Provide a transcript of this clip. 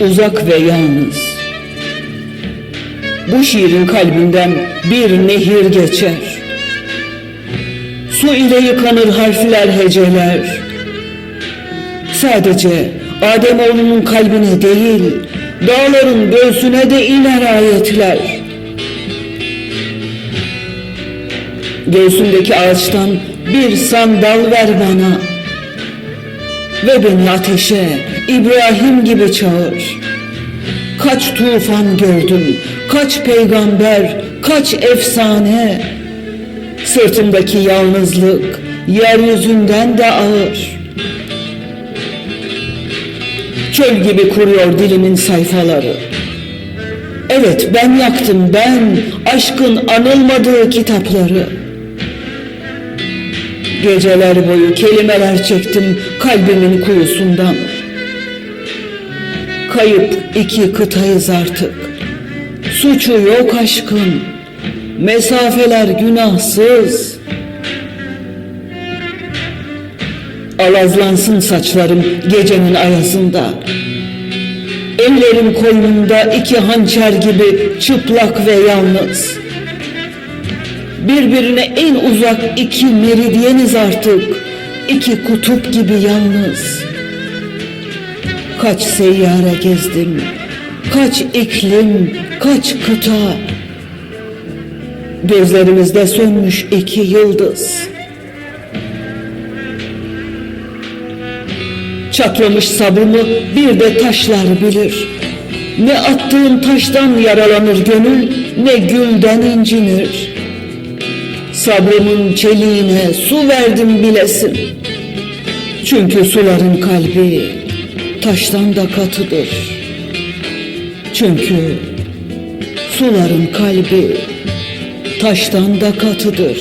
uzak ve yalnız. Bu şiirin kalbinden bir nehir geçer. Su ile yıkanır harfler heceler. Sadece Ademoğlunun kalbine değil, dağların göğsüne de iner ayetler. Göğsündeki ağaçtan bir sandal ver bana ve beni ateşe İbrahim gibi çağır. Kaç tufan gördüm, kaç peygamber, kaç efsane. Sırtımdaki yalnızlık yeryüzünden de ağır. Çöl gibi kuruyor dilimin sayfaları. Evet ben yaktım ben aşkın anılmadığı kitapları. Geceler boyu kelimeler çektim kalbimin kuyusundan. Kayıp iki kıtayız artık. Suçu yok aşkın. Mesafeler günahsız. Alazlansın saçlarım gecenin ayazında. Ellerim koynumda iki hançer gibi çıplak ve yalnız. Birbirine en uzak iki meridyeniz artık. iki kutup gibi yalnız. Kaç seyyare gezdim, kaç iklim, kaç kıta. Gözlerimizde sönmüş iki yıldız. Çatlamış sabrımı bir de taşlar bilir. Ne attığın taştan yaralanır gönül, ne gülden incinir. Sabrımın çeliğine su verdim bilesin. Çünkü suların kalbi taştan da katıdır. Çünkü suların kalbi taştan da katıdır.